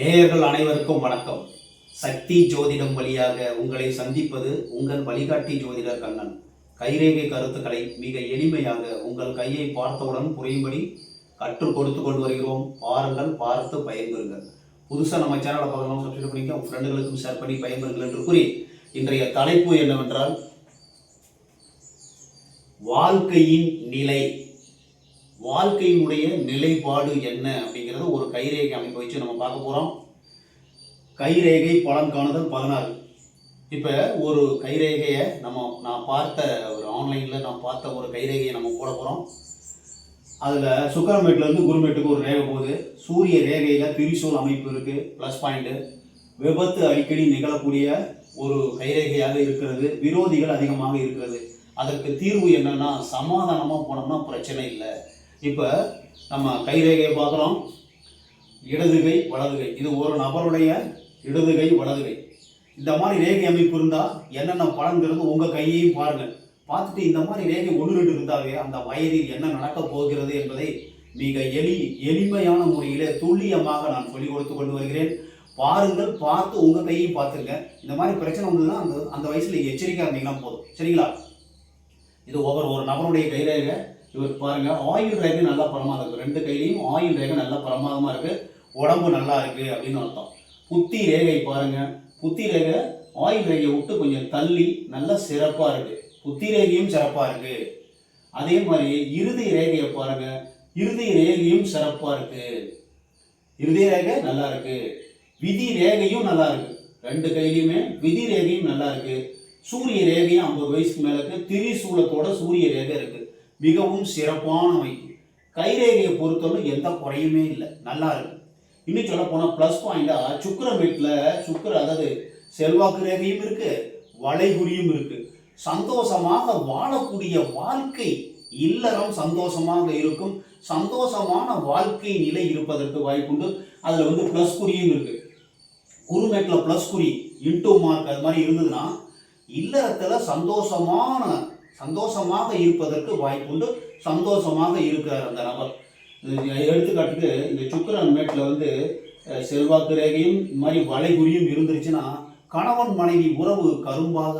நேயர்கள் அனைவருக்கும் வணக்கம். சக்தி ஜோதிடம் வழியாக உங்களை சந்திப்பது உங்கள் வழிகாட்டி ஜோதிடர் கண்ணன். கைரேகை கருத்துக்களை மிக எளிமையாக உங்கள் கையை பார்த்தவுடன் புரியும்படி கற்றுக் கொடுத்து கொண்டு வருகிறோம். பாருங்கள் பார்த்து பயன்பெறுங்கள். புதுசாக நம்ம சேனலை பார்க்கலாம் சப்ஸ்கிரைப் பண்ணிக்க உங்கள் ஃப்ரெண்டுகளுக்கும் ஷேர் பண்ணி பயன்பெறுங்கள் என்று கூறி இன்றைய தலைப்பு என்னவென்றால் வாழ்க்கையின் நிலை. வாழ்க்கையினுடைய நிலைப்பாடு என்ன அப்படிங்கிறத ஒரு கைரேகை அமைப்பு வச்சு நம்ம பார்க்க போகிறோம் கைரேகை பலன் காணுதல் பதினாறு. இப்போ ஒரு கைரேகையை நம்ம நான் பார்த்த ஒரு ஆன்லைனில் நான் பார்த்த ஒரு கைரேகையை நம்ம போட போகிறோம் அதில் சுக்கரமேட்லேருந்து குருமேட்டுக்கு ஒரு ரேகை போகுது. சூரிய ரேகையில் திரிசூல் அமைப்பு இருக்குது ப்ளஸ் பாயிண்ட்டு விபத்து அடிக்கடி நிகழக்கூடிய ஒரு கைரேகையாக இருக்கிறது. விரோதிகள் அதிகமாக இருக்கிறது. அதற்கு தீர்வு என்னன்னா சமாதானமாக போனோம்னா பிரச்சனை இல்லை. இப்போ நம்ம கைரேகையை பார்க்குறோம். இடதுகை வலதுகை இது ஒரு நபருடைய இடதுகை வலதுகை இந்த மாதிரி ரேகை அமைப்பு இருந்தால் என்னென்ன பலன்கிறது உங்கள் கையையும் பாருங்கள் பார்த்துட்டு இந்த மாதிரி ரேகை ஒன்று ரெண்டு இருந்தாவே அந்த வயதில் என்ன நடக்கப் போகிறது என்பதை மிக எளி எளிமையான முறையில் துல்லியமாக நான் சொல்லிக் கொடுத்து கொண்டு வருகிறேன். பாருங்கள் பார்த்து உங்கள் கையையும் பார்த்துருங்க. இந்த மாதிரி பிரச்சனை வந்ததுன்னா அந்த அந்த வயசில் எச்சரிக்கையாக இருந்தீங்கன்னா போதும். சரிங்களா? இது ஒவ்வொரு ஒரு நபருடைய கைரேகை இவர் பாருங்க ஆயுள் ரேகை நல்லா பிரமாதம் இருக்கு. ரெண்டு கையிலையும் ஆயுள் ரேகை நல்லா பிரமாதமா இருக்கு. உடம்பு நல்லா இருக்கு அப்படின்னு அர்த்தம். புத்தி ரேகை பாருங்க. புத்தி ரேகை ஆயில் ரேகையை விட்டு கொஞ்சம் தள்ளி நல்லா சிறப்பா இருக்கு. புத்தி ரேகையும் சிறப்பா இருக்கு. அதே மாதிரி இறுதி ரேகையை பாருங்க. இறுதி ரேகையும் சிறப்பா இருக்கு. இறுதி ரேகை நல்லா இருக்கு. விதி ரேகையும் நல்லா இருக்கு. ரெண்டு கையிலையுமே விதி ரேகையும் நல்லா இருக்கு. சூரிய ரேகையும் ஐம்பது வயசுக்கு மேலே இருக்கு. திரிசூலத்தோட சூரிய ரேகை இருக்கு. மிகவும் சிறப்பானவை. கைரேகையை பொறுத்தவரை எந்த குறையுமே இல்லை. நல்லா இருக்கு. இன்னும் சொல்ல போனால் ப்ளஸ் பாயிண்டா சுக்கரமேட்டில் சுக்கர அதாவது செல்வாக்கு ரேகையும் இருக்கு வளைகுறியும் இருக்கு. சந்தோஷமாக வாழக்கூடிய வாழ்க்கை இல்லறம் சந்தோஷமாக இருக்கும். சந்தோஷமான வாழ்க்கை நிலை இருப்பதற்கு வாய்ப்புண்டு. அதில் வந்து ப்ளஸ் குறியும் இருக்கு. குருமேட்டில் ப்ளஸ் குறி இன்டூ மார்க் அது மாதிரி இருந்ததுன்னா இல்லறத்தில் சந்தோஷமான சந்தோஷமாக இருப்பதற்கு வாய்ப்புண்டு. சந்தோஷமாக இருக்கிறார் அந்த நபர். எடுத்துக்காட்டுக்கு இந்த சுக்கிரன் மேட்டில் வந்து செல்வாக்கு ரேகையும் இந்த மாதிரி வளைகுறியும் இருந்துருச்சுன்னா கணவன் மனைவி உறவு கரும்பாக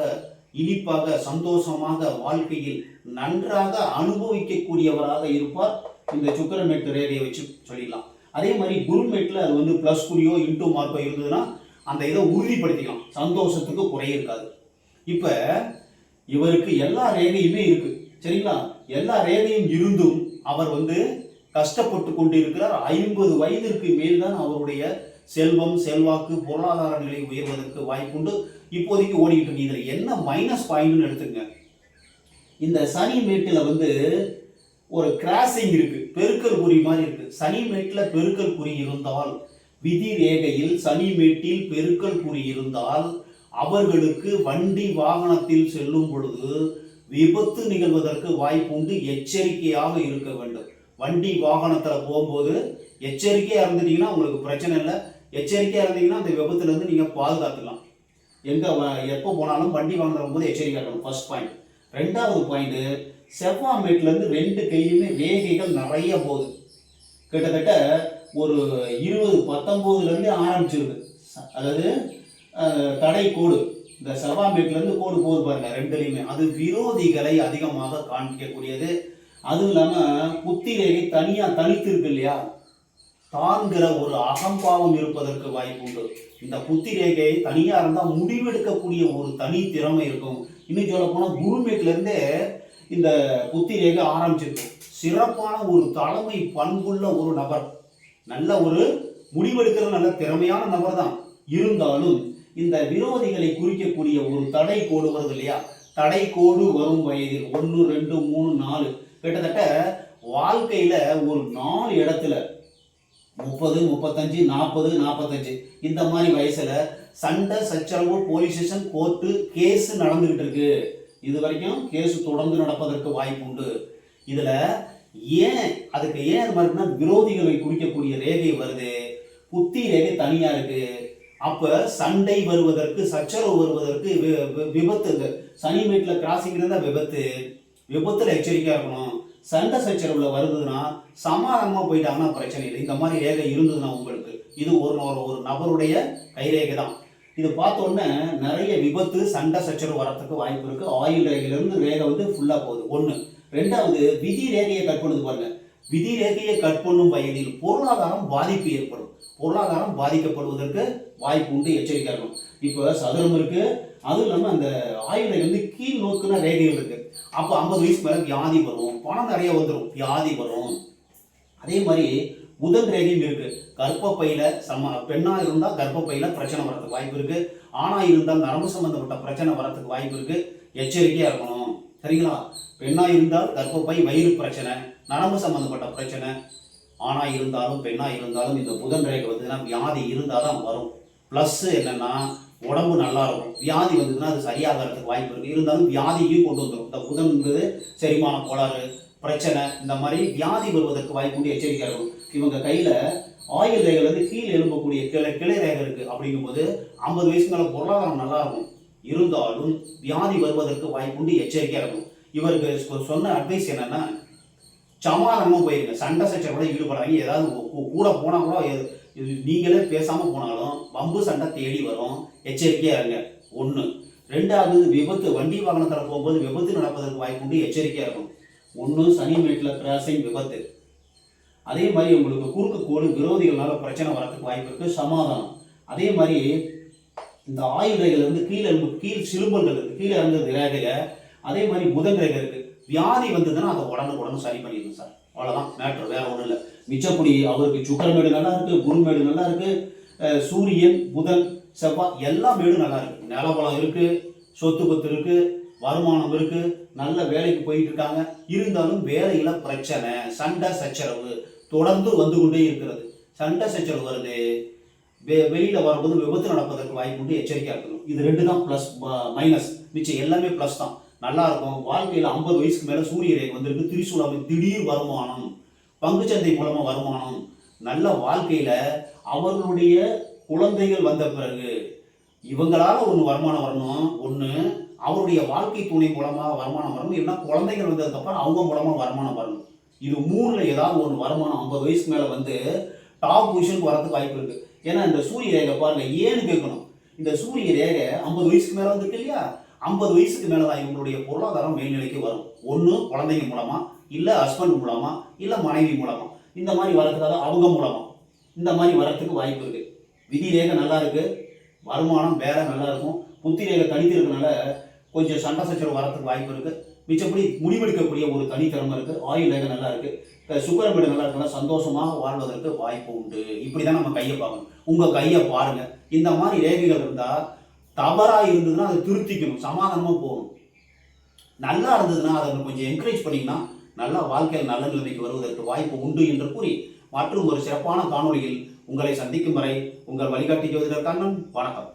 இனிப்பாக சந்தோஷமாக வாழ்க்கையில் நன்றாக அனுபவிக்கக்கூடியவராக இருப்பார். இந்த சுக்கிரன் மேட்டு ரேகையை வச்சு சொல்லிடலாம். அதே மாதிரி குருமேட்டில் அது வந்து ப்ளஸ் குறியோ இன்டூ மார்க்கோ இருந்ததுன்னா அந்த இதை உறுதிப்படுத்திக்கலாம். சந்தோஷத்துக்கு குறை இருக்காது இப்போ இவருக்கு எல்லா ரேகையுமே இருக்கு. சரிங்களா? எல்லா ரேகையும் இருந்தும் அவர் வந்து கஷ்டப்பட்டு கொண்டிருக்கிறார். ஐம்பது வயதிற்கு மேல்தான் அவருடைய செல்வம் செல்வாக்கு பொருளாதார நிலை உயர்வதற்கு வாய்ப்புண்டு. இப்போதைக்கு ஓடிக்கிட்டு இருக்கு. இதில் என்ன மைனஸ் பாயிண்ட்னு எடுத்துங்க இந்த சனி மேட்டில் வந்து ஒரு கிராசிங் இருக்கு. பெருக்கல் குறி மாதிரி இருக்கு. சனி மேட்டில் பெருக்கல் குறி இருந்தால் விதி ரேகையில் சனி மேட்டில் பெருக்கல் குறி இருந்தால் அவர்களுக்கு வண்டி வாகனத்தில் செல்லும் பொழுது விபத்து நிகழ்வதற்கு வாய்ப்புண்டு எச்சரிக்கையாக இருக்க வேண்டும். வண்டி வாகனத்தில் போகும்போது எச்சரிக்கையாக இருந்துட்டீங்கன்னா உங்களுக்கு பிரச்சனை இல்லை. எச்சரிக்கையாக இருந்தீங்கன்னா அந்த விபத்துலேருந்து நீங்கள் பாதுகாத்துக்கலாம். எங்கே எப்போ போனாலும் வண்டி வாகனம் போகும்போது எச்சரிக்கையாக இருக்கணும். ஃபர்ஸ்ட் பாயிண்ட் ரெண்டாவது பாயிண்ட்டு செவ்வாமேட்லேருந்து ரெண்டு கையிலுமே வேகைகள் நிறைய போகுது. கிட்டத்தட்ட ஒரு இருபது பத்தொம்போதுலேருந்து ஆரம்பிச்சிருது. அதாவது தடை கோடு. இந்த செவ்வாய்மேட்லேருந்து கோடு போகுது பாருங்கள் ரெண்டுலையுமே. அது விரோதிகளை அதிகமாக காண்பிக்கக்கூடியது. அதுவும் இல்லாமல் புத்திரேகை தனியாக தனித்து இருக்கு இல்லையா? தான்கிற ஒரு அகம்பாவம் இருப்பதற்கு வாய்ப்பு உண்டு. இந்த புத்திரேகை தனியாக இருந்தால் முடிவெடுக்கக்கூடிய ஒரு தனி திறமை இருக்கும். இன்னும் சொல்ல போனால் குருமேட்லேருந்தே இந்த புத்திரேகை ரேகை சிறப்பான ஒரு தலைமை பண்புள்ள ஒரு நபர். நல்ல ஒரு முடிவெடுக்கிற நல்ல திறமையான நபர் தான் இருந்தாலும் இந்த விரோதிகளை குறிக்கக்கூடிய ஒரு தடை கோடு வருது இல்லையா? தடை கோடு வரும் வயதில். ஒன்று ரெண்டு மூணு நாலு. கிட்டத்தட்ட வாழ்க்கையில ஒரு நாலு இடத்துல முப்பது முப்பத்தஞ்சு நாற்பது நாற்பத்தஞ்சு இந்த மாதிரி வயசுல சண்டை சச்சரவு போலீஸ் ஸ்டேஷன் கோர்ட்டு கேஸ் நடந்துகிட்டு இருக்கு. இது வரைக்கும் கேஸ் தொடர்ந்து நடப்பதற்கு வாய்ப்பு உண்டு. இதுல ஏன் அதுக்கு ஏன் இது மாதிரினா விரோதிகளை குறிக்கக்கூடிய ரேகை வருது. புத்தி ரேகை தனியா இருக்கு. அப்போ சண்டை வருவதற்கு சச்சரவு வருவதற்கு வி- விபத்து சனி வீட்டில் கிராசிங் இருந்தால் விபத்து. விபத்தில் எச்சரிக்கையாக இருக்கணும். சண்டை சச்சரவில் வருதுன்னா சமாதானமாக போயிட்டாங்கன்னா பிரச்சனை இல்லை. இந்த மாதிரி ரேகை இருந்ததுன்னா உங்களுக்கு. இது ஒரு ஒரு ஒரு நபருடைய கைரேகை தான். இது பார்த்தோன்னே நிறைய விபத்து சண்டை சச்சரவு வரத்துக்கு வாய்ப்பு இருக்குது ஆயுள் ரேகையிலேருந்து ரேகை வந்து ஃபுல்லாக போகுது. ஒன்று ரெண்டாவது விதி ரேகையை கட் பண்ணுது பாருங்கள் விதி ரேகையை கட் பண்ணும் வயதில் பொருளாதாரம் பாதிப்பு ஏற்படும். பொருளாதாரம் பாதிக்கப்படுவதற்கு வாய்ப்பு உண்டு எச்சரிக்கையாக இருக்கும் இப்போ சதுரம் இருக்குது அதுவும் இல்லாமல் அந்த ஆயுள் வந்து கீழ் நோக்குன ரேகைகள் இருக்குது அப்போ ஐம்பது வயசுக்கு மேலே வியாதி வரும். பணம் நிறைய வந்துடும் வியாதி வரும். அதே மாதிரி உதல் ரேகையும் இருக்குது கர்ப்பப்பையில் சம பெண்ணாக இருந்தால் கர்ப்பப்பையில் பிரச்சனை வரதுக்கு வாய்ப்பு இருக்குது ஆணாக இருந்தால் நரம்பு சம்மந்தப்பட்ட பிரச்சனை வரதுக்கு வாய்ப்பு இருக்குது எச்சரிக்கையாக இருக்கணும். சரிங்களா? பெண்ணாக இருந்தால் கர்ப்பப்பை வயிறு பிரச்சனை நரம்பு சம்மந்தப்பட்ட பிரச்சனை. ஆணாக இருந்தாலும் பெண்ணாக இருந்தாலும் இந்த புதன் ரேகை வந்துன்னா வியாதி இருந்தால் தான் வரும். ப்ளஸ்ஸு என்னென்னா உடம்பு நல்லா இருக்கும் வியாதி வந்ததுன்னா அது சரியாகிறதுக்கு வாய்ப்பு இருக்குது இருந்தாலும் வியாதியும் கொண்டு வந்துடும் இந்த புதன்ன்றது செரிமான கோளாறு பிரச்சனை இந்த மாதிரி வியாதி வருவதற்கு வாய்ப்பு உண்டு இருக்கும் இவங்க கையில் ஆயுள் ரேகை வந்து கீழே எழும்பக்கூடிய கிளை கிளை ரேகை இருக்குது அப்படிங்கும்போது ஐம்பது வயசுக்கு மேலே பொருளாதாரம் நல்லா இருக்கும் இருந்தாலும் வியாதி வருவதற்கு வாய்ப்பு உண்டு எச்சரிக்கையாக இருக்கும் இவருக்கு சொன்ன அட்வைஸ் என்னென்னா சமாதானமாக போயிருங்க. சண்டை சச்சரவோட ஈடுபடுறாங்க ஏதாவது கூட போனால் கூட இது நீங்களே பேசாமல் போனாலும் வம்பு சண்டை தேடி வரும். எச்சரிக்கையாக இருங்க. ஒன்று ரெண்டாவது விபத்து வண்டி வாகனத்தில் போகும்போது விபத்து நடப்பதற்கு வாய்ப்பு உண்டு. எச்சரிக்கையாக இருக்கும் ஒன்று சனி மேட்டில் கிராசிங் விபத்து. அதே மாதிரி உங்களுக்கு குறுக்கு கோடு விரோதிகளால் பிரச்சனை வரத்துக்கு வாய்ப்பு இருக்குது சமாதானம். அதே மாதிரி இந்த ஆயுள் ரேகையில வந்து கீழே கீழ் சிலும்பல்கள் இருக்குது கீழே இறங்குறது ரேகையில் அதே மாதிரி புதன் ரேகை இருக்குது வியாதி வந்ததுன்னா அதை உடனே உடனே சரி பண்ணிடுங்க சார். அவ்வளோதான் மேட்ரு வேற ஒன்றும் இல்லை. மிச்சப்படி அவருக்கு சுக்கரமேடு நல்லா இருக்கு குருமேடு நல்லா இருக்கு சூரியன் புதன் செவ்வாய் எல்லா மேடும் நல்லா இருக்கு. நிலவளம் இருக்கு சொத்து பத்து இருக்கு வருமானம் இருக்கு நல்ல வேலைக்கு போயிட்டு இருக்காங்க. இருந்தாலும் வேலையில பிரச்சனை சண்டை சச்சரவு தொடர்ந்து வந்து கொண்டே இருக்கிறது. சண்டை சச்சரவு வருது. வெ- வெளியில் வரும்போது விபத்து நடப்பதற்கு வாய்ப்பு உண்டு எச்சரிக்கையாக இருக்கணும். இது ரெண்டு தான் ப்ளஸ் மைனஸ் மிச்சம் எல்லாமே ப்ளஸ் தான். நல்லா இருக்கும் வாழ்க்கையில் ஐம்பது வயசுக்கு மேலே சூரிய ரேகை வந்திருக்கு. திரிசூலம் திடீர் வருமானம். பங்குச்சந்தை மூலமாக வருமானம். நல்ல வாழ்க்கையில் அவர்களுடைய குழந்தைகள் வந்த பிறகு இவங்களால் ஒன்று வருமானம் வரணும். ஒன்று அவருடைய வாழ்க்கை துணை மூலமாக வருமானம் வரணும். இல்லைன்னா குழந்தைகள் வந்ததுக்கப்புறம் அவங்க மூலமாக வருமானம் வரணும். இது மூணுல ஏதாவது ஒன்று வருமானம் ஐம்பது வயசுக்கு மேலே வந்து டாப் பொசிஷனுக்கு வரதுக்கு வாய்ப்பு இருக்குது ஏன்னா இந்த சூரிய ரேகை பாருங்கள் ஏன்னு கேட்கணும். இந்த சூரிய ரேகை ஐம்பது வயசுக்கு மேலே வந்திருக்கு இல்லையா? ஐம்பது வயசுக்கு மேலே தான் இவங்களுடைய பொருளாதாரம் மேல்நிலைக்கு வரும். ஒன்று குழந்தைங்க மூலமா இல்லை ஹஸ்பண்ட் மூலமா இல்லை மனைவி மூலமா. இந்த மாதிரி வரதுக்காக அவங்க மூலமா. இந்த மாதிரி வரத்துக்கு வாய்ப்பு இருக்கு. விதி ரேகை நல்லா இருக்கு. வருமானம் வேற நல்லா இருக்கும். புத்தி ரேகை தனித்து இருக்கனால கொஞ்சம் சண்டை சச்சரவு வரத்துக்கு வாய்ப்பு இருக்கு. மிச்சப்படி முடிவெடுக்கக்கூடிய ஒரு தனித்திறமை இருக்கு. ஆயுள் ரேகை நல்லா இருக்கு. அஹ் வீடு நல்லா இருக்கனால சந்தோஷமாக வாழ்வதற்கு வாய்ப்பு உண்டு. இப்படிதான் நம்ம கையை பார்க்கணும். உங்கள் கையை பாருங்கள் இந்த மாதிரி ரேகைகள் இருந்தால் தவறாக இருந்ததுன்னா அதை திருத்திக்கணும். சமாதானமாக போகணும். நல்லா இருந்ததுன்னா அதை கொஞ்சம் என்கரேஜ் பண்ணிங்கன்னா நல்லா வாழ்க்கையில் நல்ல நிலைமைக்கு வருவதற்கு வாய்ப்பு உண்டு என்று கூறி மற்றும் ஒரு சிறப்பான காணொளியில் உங்களை சந்திக்கும் வரை உங்கள் வழிகாட்டி ஜோதிடர் கண்ணன். வணக்கம்.